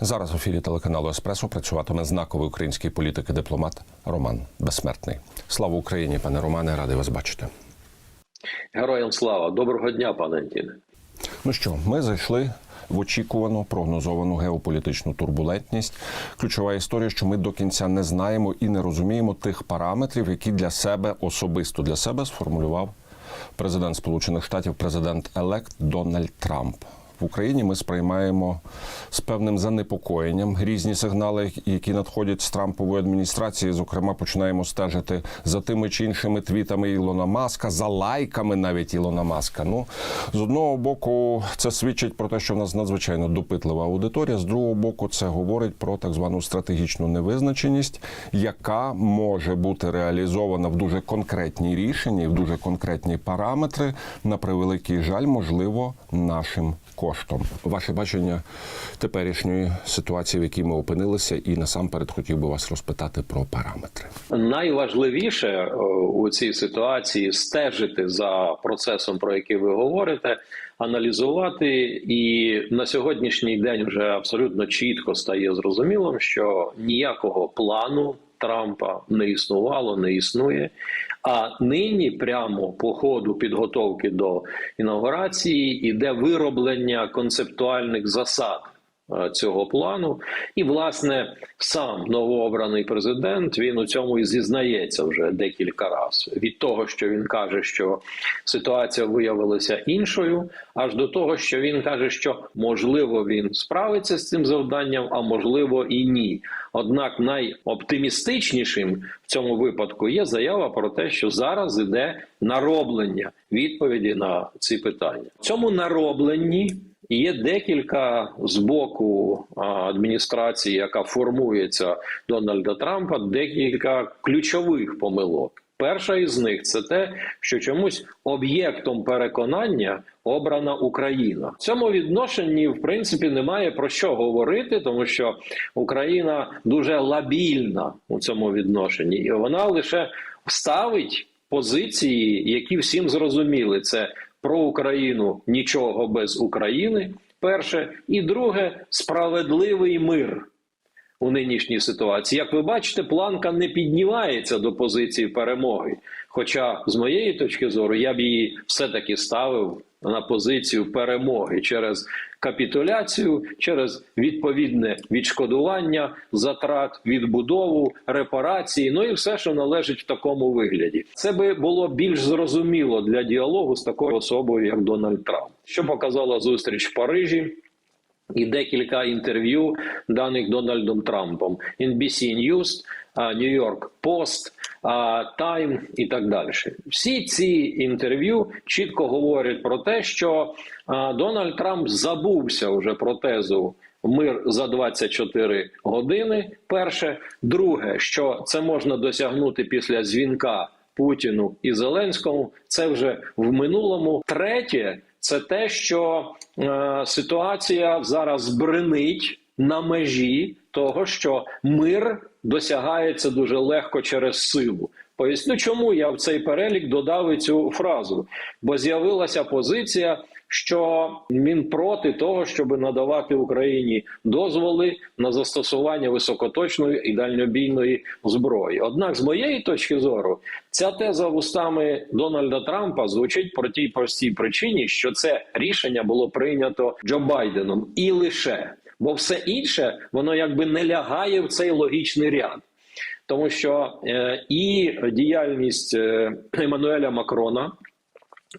Зараз в ефірі телеканалу Еспресо працюватиме знаковий український політик і дипломат Роман Безсмертний. Слава Україні, пане Романе, радий вас бачити. Героям слава, доброго дня, пане Антіне. Ну що, ми зайшли в очікувану прогнозовану геополітичну турбулентність. Ключова історія, що ми до кінця не знаємо і не розуміємо тих параметрів, які для себе особисто для себе сформулював президент Сполучених Штатів, президент елект Дональд Трамп. В Україні ми сприймаємо з певним занепокоєнням різні сигнали, які надходять з Трампової адміністрації. Зокрема, починаємо стежити за тими чи іншими твітами Ілона Маска, за лайками навіть Ілона Маска. Ну з одного боку, це свідчить про те, що в нас надзвичайно допитлива аудиторія. З другого боку, це говорить про так звану стратегічну невизначеність, яка може бути реалізована в дуже конкретні рішення, в дуже конкретні параметри. На превеликий жаль, можливо, нашим коштом. Ваше бачення теперішньої ситуації, в якій ми опинилися, і насамперед хотів би вас розпитати про параметри. Найважливіше е, у цій ситуації стежити за процесом, про який ви говорите, аналізувати, і на сьогоднішній день вже абсолютно чітко стає зрозумілим, що ніякого плану Трампа не існувало, не існує. А нині, прямо по ходу підготовки до інаугурації, іде вироблення концептуальних засад цього плану. І, власне, сам новообраний президент він у цьому і зізнається вже декілька разів. Від того, що він каже, що ситуація виявилася іншою, аж до того, що він каже, що можливо він справиться з цим завданням, а можливо і ні. Однак найоптимістичнішим в цьому випадку є заява про те, що зараз іде нароблення відповіді на ці питання. В цьому наробленні є декілька з боку адміністрації, яка формується Дональда Трампа, декілька ключових помилок. Перша із них це те, що чомусь об'єктом переконання обрана Україна. В цьому відношенні, в принципі, немає про що говорити, тому що Україна дуже лабільна у цьому відношенні, і вона лише ставить позиції, які всім зрозуміли. Це про Україну нічого без України. Перше, і друге справедливий мир у нинішній ситуації. Як ви бачите, планка не піднімається до позиції перемоги. Хоча, з моєї точки зору, я б її все-таки ставив на позицію перемоги через капітуляцію, через відповідне відшкодування затрат, відбудову, репарації, ну і все, що належить в такому вигляді. Це би було більш зрозуміло для діалогу з такою особою, як Дональд Трамп. Що показала зустріч в Парижі? І декілька інтерв'ю даних Дональдом Трампом. NBC News, New York Post, Time і так далі. Всі ці інтерв'ю чітко говорять про те, що Дональд Трамп забувся вже про тезу. Мир за 24 години. Перше, друге, що це можна досягнути після дзвінка Путіну і Зеленському. Це вже в минулому. Третє, це те, що е, ситуація зараз бренить на межі того, що мир досягається дуже легко через силу. Поясню, чому я в цей перелік додав і цю фразу, бо з'явилася позиція, що він проти того, щоб надавати Україні дозволи на застосування високоточної і дальнобійної зброї. Однак, з моєї точки зору, ця теза вустами Дональда Трампа звучить про тій простій причині, що це рішення було прийнято Джо Байденом і лише бо все інше воно якби не лягає в цей логічний ряд. Тому що е, і діяльність е, Еммануеля Макрона,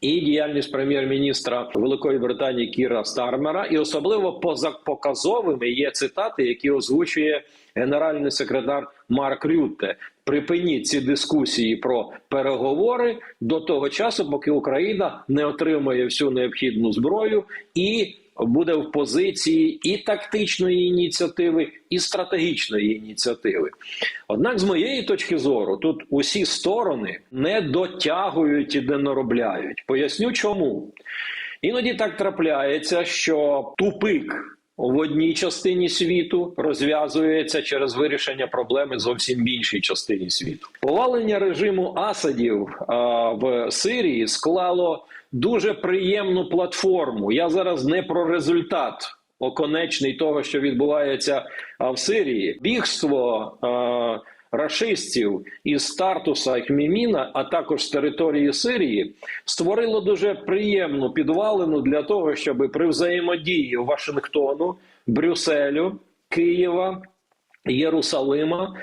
і діяльність прем'єр-міністра Великої Британії Кіра Стармера, і особливо позапоказовими є цитати, які озвучує генеральний секретар Марк Рютте. Припиніть ці дискусії про переговори до того часу, поки Україна не отримає всю необхідну зброю і буде в позиції і тактичної ініціативи, і стратегічної ініціативи. Однак, з моєї точки зору, тут усі сторони не дотягують і не наробляють. Поясню, чому іноді так трапляється, що тупик. В одній частині світу розв'язується через вирішення проблеми зовсім в іншій частині світу. Повалення режиму Асадів а, в Сирії склало дуже приємну платформу. Я зараз не про результат оконечний того, що відбувається в Сирії. Бігство рашистів із Тартуса і Хміміна, а також з території Сирії, створило дуже приємну підвалину для того, щоб при взаємодії Вашингтону, Брюсселю, Києва. Єрусалима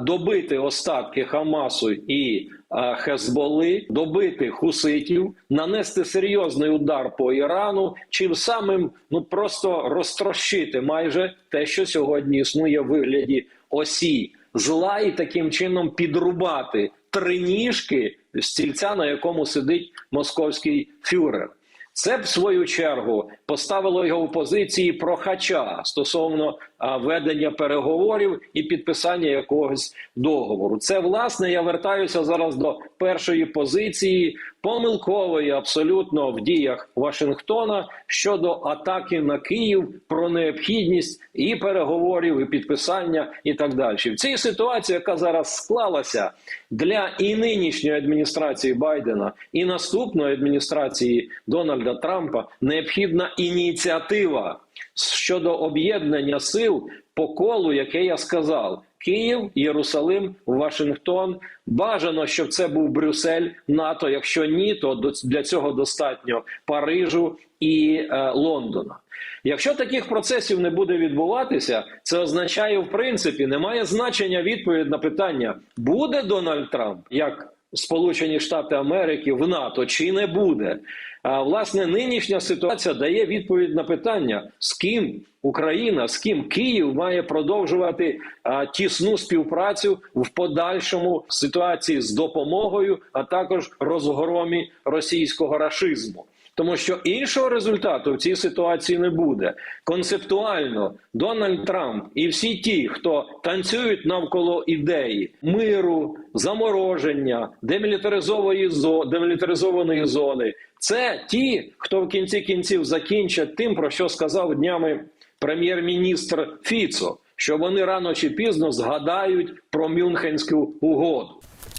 добити остатки Хамасу і Хезболи, добити хуситів, нанести серйозний удар по Ірану, чим самим ну просто розтрощити майже те, що сьогодні існує в вигляді осі зла, і таким чином підрубати три ніжки стільця, на якому сидить московський фюрер. Це в свою чергу поставило його в позиції прохача стосовно ведення переговорів і підписання якогось договору. Це власне я вертаюся зараз до першої позиції помилкової абсолютно в діях Вашингтона щодо атаки на Київ про необхідність і переговорів, і підписання, і так далі. В цій ситуації, яка зараз склалася для і нинішньої адміністрації Байдена, і наступної адміністрації Дональда Трампа необхідна ініціатива щодо об'єднання сил по колу, яке я сказав: Київ, Єрусалим, Вашингтон. Бажано, щоб це був Брюссель, НАТО. Якщо ні, то для цього достатньо Парижу і е, Лондона. Якщо таких процесів не буде відбуватися, це означає, в принципі, немає значення відповідь на питання: буде Дональд Трамп як Сполучені Штати Америки в НАТО чи не буде. А власне нинішня ситуація дає відповідь на питання, з ким Україна, з ким Київ має продовжувати а, тісну співпрацю в подальшому ситуації з допомогою, а також розгромі російського рашизму. Тому що іншого результату в цій ситуації не буде. Концептуально Дональд Трамп і всі ті, хто танцюють навколо ідеї миру, замороження, демілітаризованої зо- демілітаризованої зони, це ті, хто в кінці кінців закінчать тим, про що сказав днями прем'єр-міністр Фіцо, що вони рано чи пізно згадають про Мюнхенську угоду.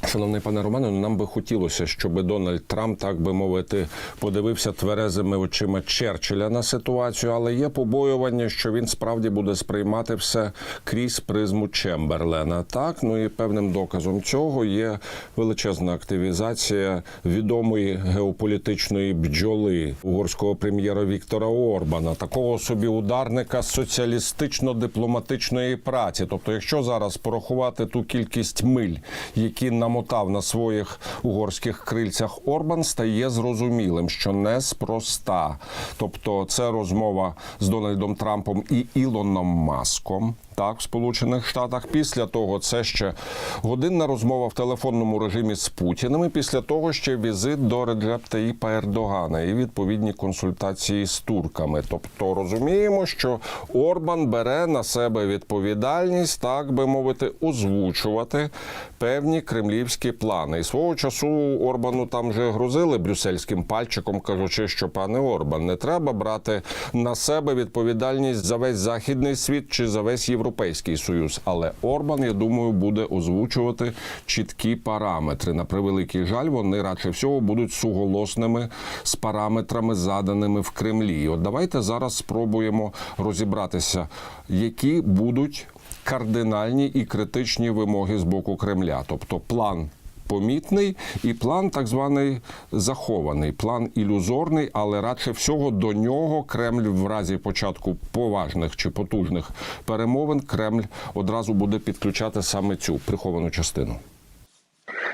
Шановний пане Романе, ну, нам би хотілося, щоб Дональд Трамп, так би мовити, подивився тверезими очима Черчилля на ситуацію, але є побоювання, що він справді буде сприймати все крізь призму Чемберлена. Так, ну і певним доказом цього є величезна активізація відомої геополітичної бджоли угорського прем'єра Віктора Орбана, такого собі ударника соціалістично-дипломатичної праці. Тобто, якщо зараз порахувати ту кількість миль, які намотав на своїх угорських крильцях Орбан, стає зрозумілим, що неспроста. Тобто, це розмова з Дональдом Трампом і Ілоном Маском. Так, в Сполучених Штатах після того це ще годинна розмова в телефонному режимі з Путіним. і Після того ще візит до Реджеп Таїпа Ердогана і відповідні консультації з турками. Тобто розуміємо, що Орбан бере на себе відповідальність, так би мовити, озвучувати певні кремлівські плани. І свого часу Орбану там вже грузили брюссельським пальчиком, кажучи, що пане Орбан, не треба брати на себе відповідальність за весь західний світ чи за весь європейський союз. Але Орбан, я думаю, буде озвучувати чіткі параметри. На превеликий жаль, вони радше всього будуть суголосними з параметрами, заданими в Кремлі. І От давайте зараз спробуємо розібратися, які будуть кардинальні і критичні вимоги з боку Кремля, тобто план. Помітний і план так званий захований, план ілюзорний, але радше всього до нього Кремль в разі початку поважних чи потужних перемовин Кремль одразу буде підключати саме цю приховану частину.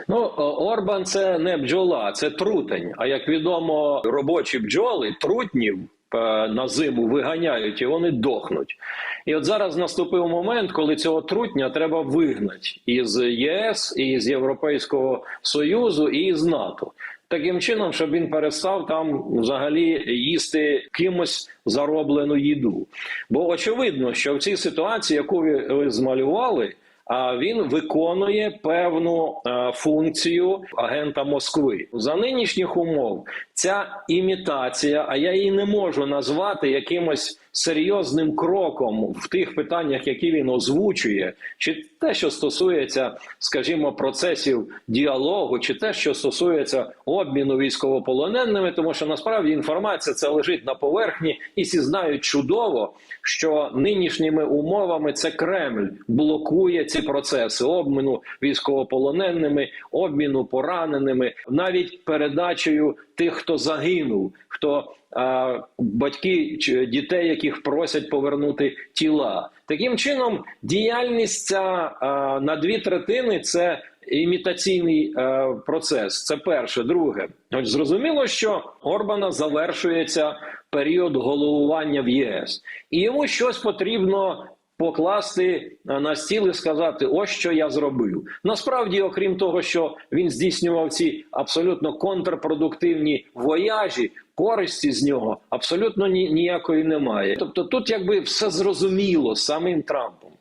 Ну, Орбан це не бджола, це трутень. А як відомо, робочі бджоли трутнів е, на зиму виганяють і вони дохнуть. І от зараз наступив момент, коли цього трутня треба вигнати із ЄС, і з Європейського Союзу, і з НАТО. Таким чином, щоб він перестав там взагалі їсти кимось зароблену їду. Бо очевидно, що в цій ситуації, яку ви змалювали, а він виконує певну функцію агента Москви за нинішніх умов. Ця імітація, а я її не можу назвати якимось серйозним кроком в тих питаннях, які він озвучує, чи те, що стосується, скажімо, процесів діалогу, чи те, що стосується обміну військовополоненими, тому що насправді інформація це лежить на поверхні, і всі знають чудово, що нинішніми умовами це Кремль блокує ці процеси обміну військовополоненими, обміну пораненими, навіть передачею тих, хто загинув, хто а, батьки дітей, яких просять повернути тіла. Таким чином, діяльність ця а, на дві третини це імітаційний е, процес. Це перше. Друге, От зрозуміло, що Орбана завершується період головування в ЄС, і йому щось потрібно. Покласти е, на стіл і сказати, ось що я зробив. Насправді, окрім того, що він здійснював ці абсолютно контрпродуктивні вояжі, користі з нього абсолютно ні, ніякої немає. Тобто, тут якби все зрозуміло самим Трампом.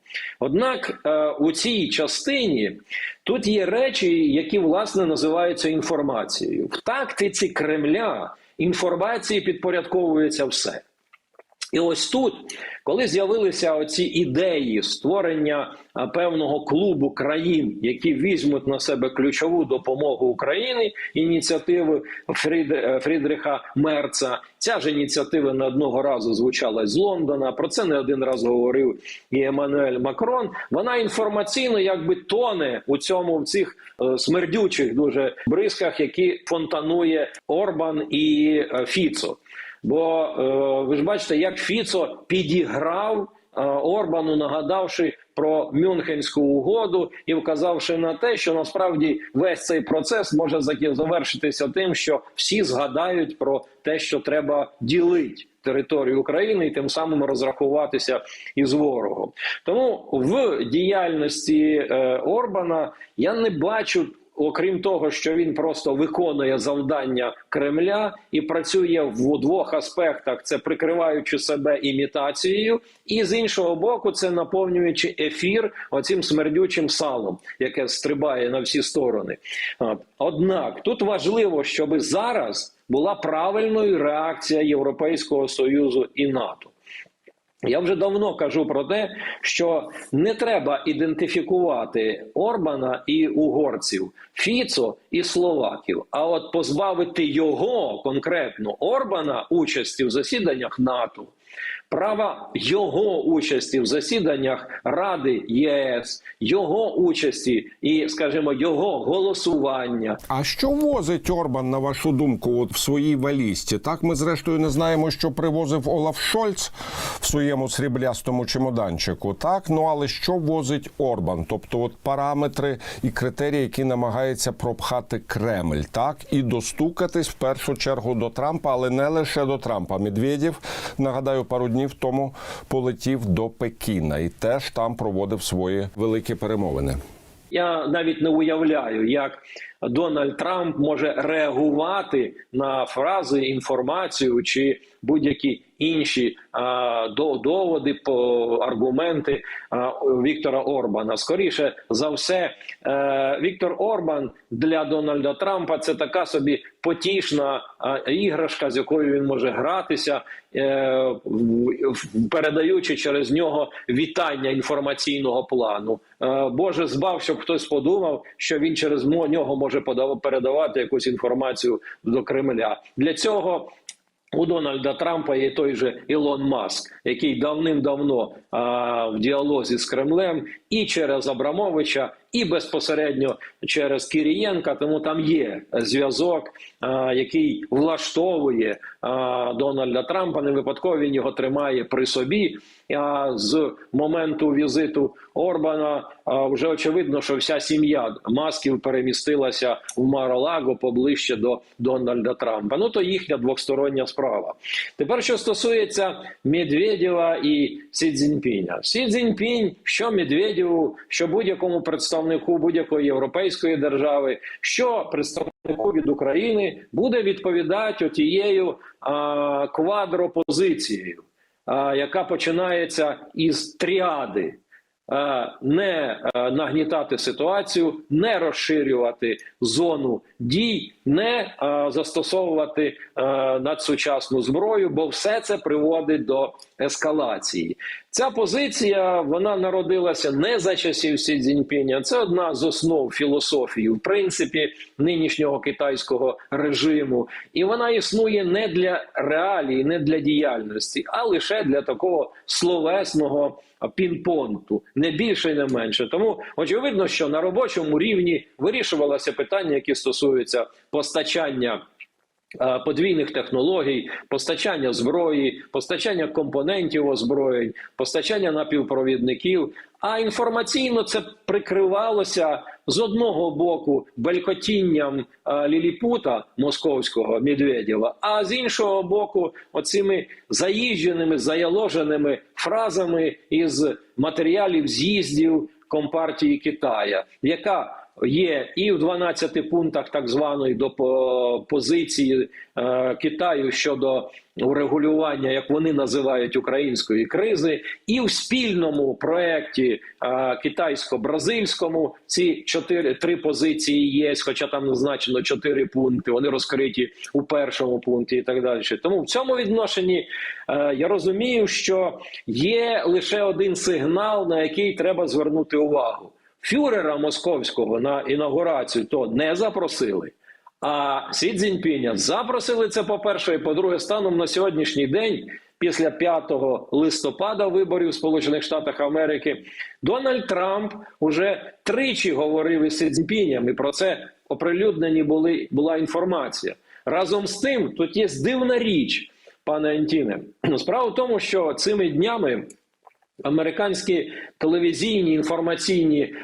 Однак е, у цій частині тут є речі, які власне називаються інформацією. В тактиці Кремля інформації підпорядковується все. І ось тут, коли з'явилися оці ідеї створення певного клубу країн, які візьмуть на себе ключову допомогу Україні, ініціативи е, Фрідриха Мерца, ця ж ініціатива не одного разу звучала з Лондона. Про це не один раз говорив і Еммануель Макрон. Вона інформаційно якби тоне у цьому в цих е, смердючих дуже бризках, які фонтанує Орбан і е, Фіцо. Бо е, ви ж бачите, як Фіцо підіграв е, Орбану, нагадавши про Мюнхенську угоду і вказавши на те, що насправді весь цей процес може завершитися тим, що всі згадають про те, що треба ділити територію України і тим самим розрахуватися із ворогом. Тому в діяльності е, Орбана я не бачу окрім того, що він просто виконує завдання Кремля і працює в двох аспектах: це прикриваючи себе імітацією, і з іншого боку, це наповнюючи ефір оцим смердючим салом, яке стрибає на всі сторони. Однак тут важливо, щоб зараз була правильною реакція Європейського союзу і НАТО. Я вже давно кажу про те, що не треба ідентифікувати Орбана і угорців, Фіцо і Словаків. А от позбавити його конкретно Орбана участі в засіданнях НАТО, права його участі в засіданнях Ради ЄС, його участі і, скажімо, його голосування. А що возить Орбан, на вашу думку, от в своїй валізці? Так ми зрештою не знаємо, що привозив Олаф Шольц в своєму сріблястому чемоданчику. Так, ну але що возить Орбан? Тобто, от параметри і критерії, які намагається пропхати Кремль, так і достукатись в першу чергу до Трампа, але не лише до Трампа. Медведєв, нагадаю, пару днів тому полетів до Пекіна і теж там проводив свої великі перемовини. Я навіть не уявляю, як Дональд Трамп може реагувати на фрази, інформацію чи будь-які інші а, до, доводи, по аргументи а, Віктора Орбана. Скоріше за все, е, Віктор Орбан для Дональда Трампа це така собі потішна а, іграшка, з якою він може гратися, е, передаючи через нього вітання інформаційного плану. Е, Боже збав, щоб хтось подумав, що він через нього може передавати якусь інформацію до Кремля. Для цього у Дональда Трампа є той же Ілон Маск, який давним-давно в діалозі з Кремлем і через Абрамовича, і безпосередньо через Кірієнка. Тому там є зв'язок, який влаштовує Дональда Трампа. Не випадково він його тримає при собі. А з моменту візиту Орбана вже очевидно, що вся сім'я масків перемістилася в Маролаго поближче до Дональда Трампа. Ну то їхня двостороння справа. Тепер, що стосується Медведєва і Сі Цзіньпіня. Сі Цзіньпінь, що Медведєву, що будь-якому представнику будь-якої європейської держави, що представнику від України буде відповідати отією а, квадропозицією, а, яка починається із тріади. не нагнітати ситуацію, не розширювати зону дій, не застосовувати надсучасну зброю, бо все це приводить до ескалації. Ця позиція вона народилася не за часів Сі Цзіньпіня. Це одна з основ філософії, в принципі, нинішнього китайського режиму, і вона існує не для реалій, не для діяльності, а лише для такого словесного пінпонту, не більше і не менше. Тому очевидно, що на робочому рівні вирішувалося питання, які стосуються постачання. Е, Подвійних технологій, постачання зброї, постачання компонентів озброєнь, постачання напівпровідників. А інформаційно це прикривалося з одного боку белькотінням е, Ліліпута московського Медведєва, а з іншого боку, оцими заїждженими, заяложеними фразами із матеріалів з'їздів Компартії Китая, яка є і в 12 пунктах так званої до позиції е, Китаю щодо урегулювання, як вони називають української кризи, і в спільному проєкті е, китайсько-бразильському ці чотири три позиції є, хоча там назначено чотири пункти. Вони розкриті у першому пункті і так далі. Тому в цьому відношенні е, я розумію, що є лише один сигнал, на який треба звернути увагу. Фюрера московського на інаугурацію то не запросили. А Сі Цзіньпіня запросили це по-перше, і по-друге, станом на сьогоднішній день, після 5 листопада виборів в Сполучених Штатах Америки, Дональд Трамп уже тричі говорив із Сі Цзіньпінем, і про це оприлюднені були була інформація. Разом з тим, тут є дивна річ, пане Антіне. Справа в тому, що цими днями. Американські телевізійні інформаційні е,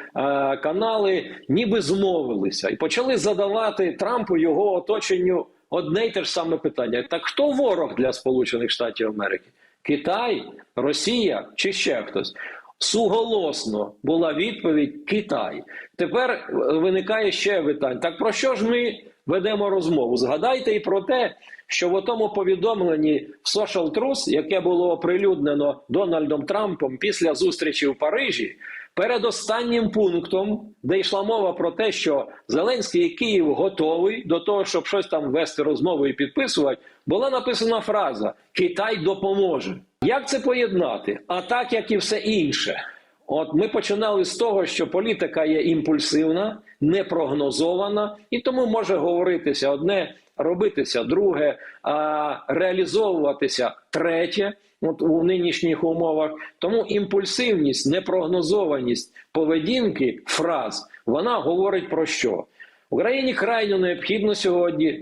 канали ніби змовилися і почали задавати Трампу його оточенню одне й те ж саме питання: так хто ворог для Сполучених Штатів Америки? Китай, Росія чи ще хтось? Суголосно була відповідь Китай. Тепер е, виникає ще питання: так про що ж ми ведемо розмову? Згадайте і про те, що в тому повідомленні в Social Truth, яке було оприлюднено Дональдом Трампом після зустрічі в Парижі, перед останнім пунктом, де йшла мова про те, що Зеленський і Київ готовий до того, щоб щось там вести розмову і підписувати, була написана фраза Китай допоможе. Як це поєднати? А так як і все інше. От ми починали з того, що політика є імпульсивна, непрогнозована, і тому може говоритися одне, робитися друге, а реалізовуватися третє. От у нинішніх умовах тому імпульсивність, непрогнозованість поведінки фраз вона говорить про що? Україні крайньо необхідно сьогодні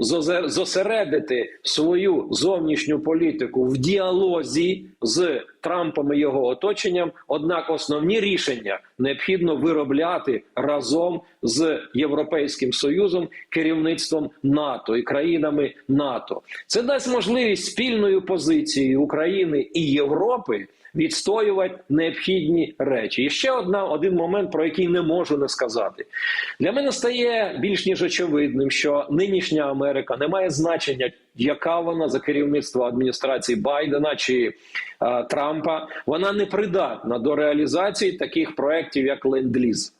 зосередити свою зовнішню політику в діалозі з Трампом і його оточенням. Однак основні рішення необхідно виробляти разом з Європейським Союзом, керівництвом НАТО і країнами НАТО. Це дасть можливість спільною позицією України і Європи відстоювати необхідні речі. І ще одна один момент, про який не можу не сказати. Для мене стає більш ніж очевидним, що нинішня Америка не має значення, яка вона за керівництво адміністрації Байдена чи е, Трампа. Вона не придатна до реалізації таких проєктів, як ленд-ліз.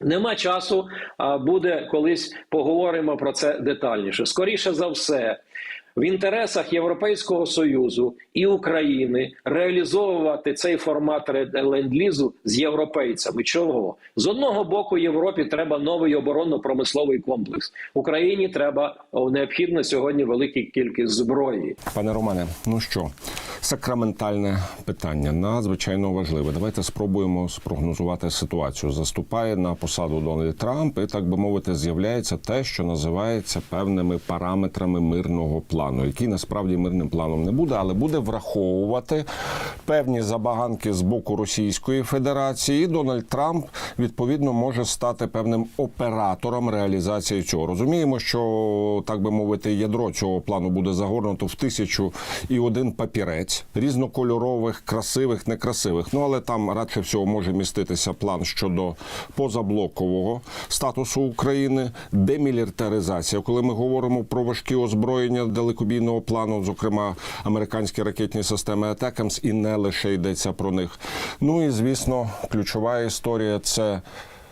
Нема часу, а буде колись поговоримо про це детальніше. Скоріше за все, в інтересах Європейського союзу і України реалізовувати цей формат ленд-лізу з європейцями. Чого з одного боку Європі треба новий оборонно-промисловий комплекс. Україні треба необхідно сьогодні велика кількість зброї. Пане Романе, ну що, сакраментальне питання надзвичайно важливе. Давайте спробуємо спрогнозувати ситуацію. Заступає на посаду Дональд Трамп, і так би мовити, з'являється те, що називається певними параметрами мирного плану, який насправді мирним планом не буде, але буде враховувати певні забаганки з боку Російської Федерації. І Дональд Трамп відповідно може стати певним оператором реалізації цього. Розуміємо, що так би мовити, ядро цього плану буде загорнуто в тисячу і один папірець різнокольорових, красивих, некрасивих. Ну але там радше всього може міститися план щодо позаблокового статусу України, демілітаризація. Коли ми говоримо про важкі озброєння, далекобійного плану, зокрема американські ракетні системи Атакамс, і не лише йдеться про них. Ну і звісно, ключова історія це.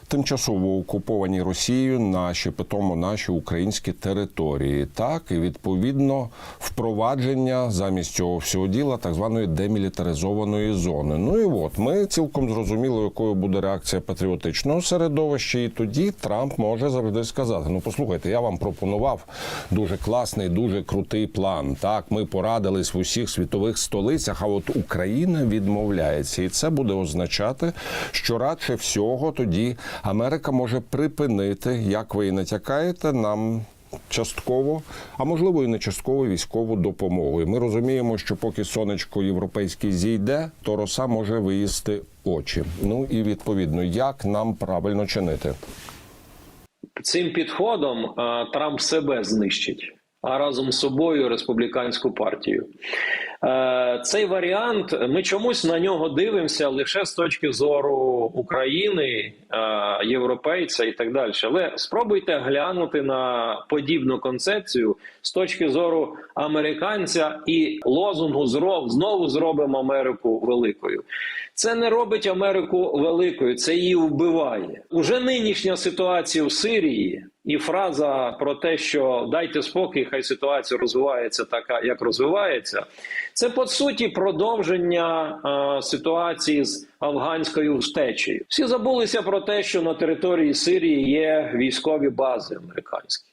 Тимчасово окуповані Росією наші питомо наші українські території, так і відповідно впровадження замість цього всього діла так званої демілітаризованої зони. Ну і от ми цілком зрозуміли, якою буде реакція патріотичного середовища, і тоді Трамп може завжди сказати: Ну, послухайте, я вам пропонував дуже класний, дуже крутий план. Так, ми порадились в усіх світових столицях, а от Україна відмовляється, і це буде означати, що радше всього тоді Америка може припинити, як ви і натякаєте, нам. Частково, а можливо і не частково військову допомогу. І ми розуміємо, що поки сонечко європейське зійде, то роса може виїсти очі. Ну і відповідно, як нам правильно чинити? Цим підходом е, Трамп себе знищить, а разом з собою республіканську партію. Е, Цей варіант ми чомусь на нього дивимося лише з точки зору України, е, європейця і так далі. Але спробуйте глянути на подібну концепцію з точки зору американця і лозунгу «Зро- знову зробимо Америку великою. Це не робить Америку великою, це її вбиває. Уже нинішня ситуація в Сирії і фраза про те, що дайте спокій, хай ситуація розвивається така, як розвивається. Це по суті продовження е, ситуації з афганською втечею. Всі забулися про те, що на території Сирії є військові бази американські.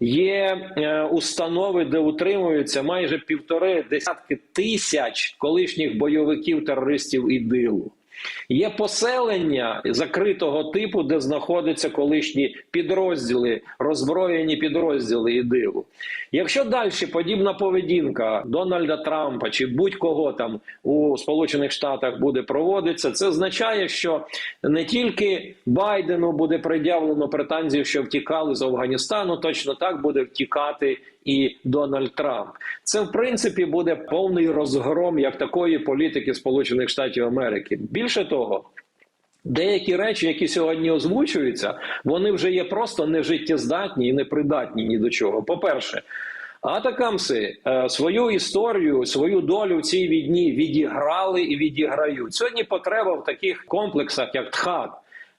Є е, установи, де утримуються майже півтори десятки тисяч колишніх бойовиків терористів ідилу. Є поселення закритого типу, де знаходяться колишні підрозділи, роззброєні підрозділи ідилу. Якщо далі подібна поведінка Дональда Трампа чи будь-кого там у Сполучених Штатах буде проводитися, це означає, що не тільки Байдену буде пред'явлено претензії, що втікали з Афганістану, точно так буде втікати і Дональд Трамп. Це в принципі буде повний розгром як такої політики Сполучених Штатів Америки. Більше того. Деякі речі, які сьогодні озвучуються, вони вже є просто нежиттєздатні і непридатні ні до чого. По-перше, атакамси е, свою історію, свою долю в цій війні відіграли і відіграють. Сьогодні потреба в таких комплексах, як ТХАТ,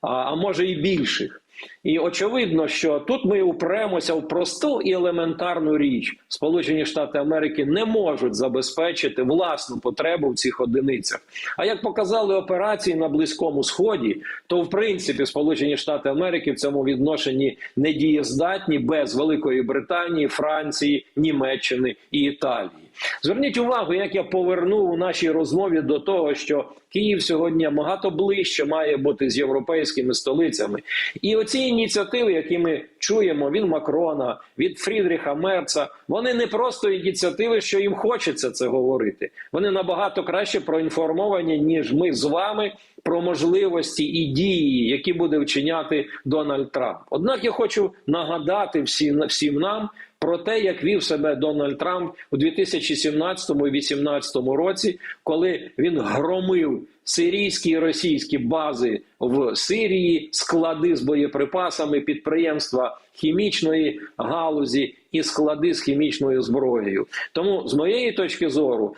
а може і більших. І очевидно, що тут ми упремося в просту і елементарну річ. Сполучені Штати Америки не можуть забезпечити власну потребу в цих одиницях. А як показали операції на Близькому Сході, то в принципі Сполучені Штати Америки в цьому відношенні недієздатні без Великої Британії, Франції, Німеччини і Італії. Зверніть увагу, як я повернув у нашій розмові до того, що Київ сьогодні багато ближче має бути з європейськими столицями. І оці ініціативи, які ми чуємо від Макрона, від Фрідріха Мерца, вони не просто ініціативи, що їм хочеться це говорити. Вони набагато краще проінформовані, ніж ми з вами про можливості і дії, які буде вчиняти Дональд Трамп. Однак я хочу нагадати всім, всім нам. Про те, як вів себе Дональд Трамп у 2017 і 2018 році, коли він громив сирійські і російські бази в Сирії, склади з боєприпасами, підприємства хімічної галузі і склади з хімічною зброєю. Тому, з моєї точки зору,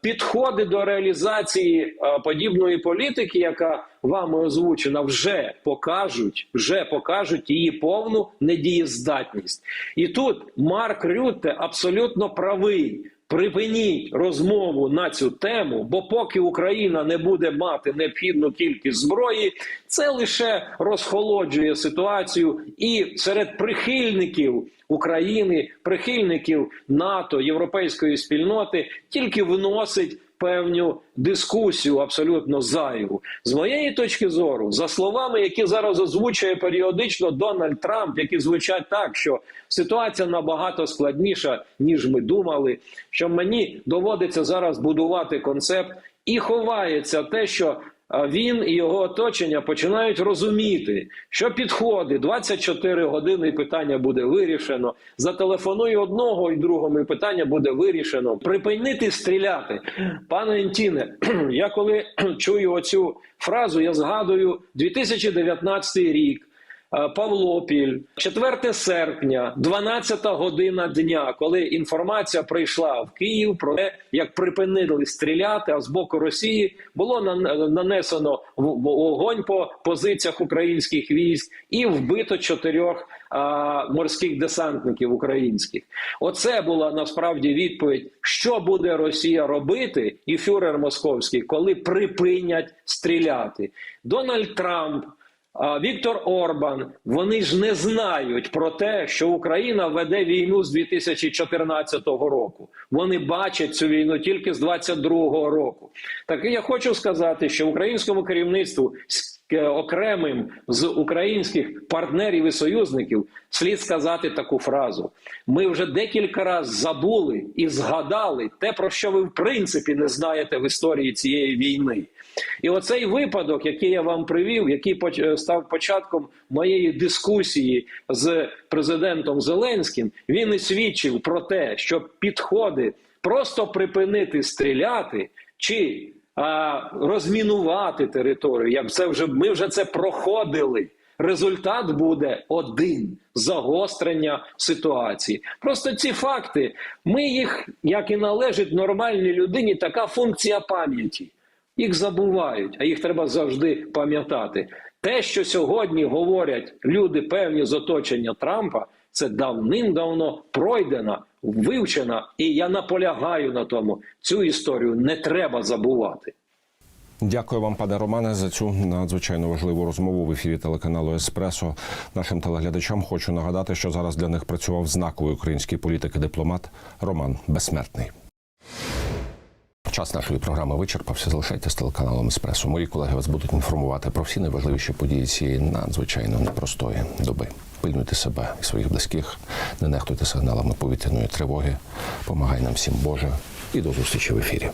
підходи до реалізації подібної політики, яка вами озвучена, вже покажуть, вже покажуть її повну недієздатність. І тут Марк Рютте абсолютно правий. Припиніть розмову на цю тему, бо поки Україна не буде мати необхідну кількість зброї, це лише розхолоджує ситуацію і серед прихильників України, прихильників НАТО, європейської спільноти, тільки вносить певну дискусію абсолютно зайву. З моєї точки зору, за словами, які зараз озвучує періодично Дональд Трамп, які звучать так, що ситуація набагато складніша, ніж ми думали. Що мені доводиться зараз будувати концепт, і ховається те, що він і його оточення починають розуміти, що підходи 24 години і питання буде вирішено. Зателефонуй одного і другому, і питання буде вирішено. Припинити стріляти, пане Ентіне. Я коли чую оцю фразу, я згадую 2019 рік. Е, Павлопіль, 4 серпня, 12 година дня, коли інформація прийшла в Київ про те, як припинили стріляти, а з боку Росії було нан- нанесено вогонь по позиціях українських військ і вбито чотирьох морських десантників українських. Оце була насправді відповідь, що буде Росія робити, і фюрер московський, коли припинять стріляти. Дональд Трамп. Віктор Орбан, вони ж не знають про те, що Україна веде війну з 2014 року. Вони бачать цю війну тільки з 22 року. Так я хочу сказати, що українському керівництву е, окремим з українських партнерів і союзників слід сказати таку фразу: ми вже декілька разів забули і згадали те, про що ви в принципі не знаєте в історії цієї війни. І оцей випадок, який я вам привів, який е, став початком моєї дискусії з президентом Зеленським, він і свідчив про те, що підходи просто припинити стріляти чи а, розмінувати територію. Як це вже ми вже це проходили. Результат буде один загострення ситуації. Просто ці факти, ми їх, як і належить нормальній людині, така функція пам'яті. Їх забувають, а їх треба завжди пам'ятати. Те, що сьогодні говорять люди певні з оточення Трампа, це давним-давно пройдена, вивчена, і я наполягаю на тому. Цю історію не треба забувати. Дякую вам, пане Романе, за цю надзвичайно важливу розмову в ефірі телеканалу Еспресо. Нашим телеглядачам хочу нагадати, що зараз для них працював знаковий український політик і дипломат Роман Безсмертний. Час нашої програми вичерпався. Залишайтеся з телеканалом Еспресо. Мої колеги вас будуть інформувати про всі найважливіші події цієї надзвичайно непростої доби. Пильнуйте себе і своїх близьких, не нехтуйте сигналами повітряної тривоги. Помагай нам всім Боже і до зустрічі в ефірі.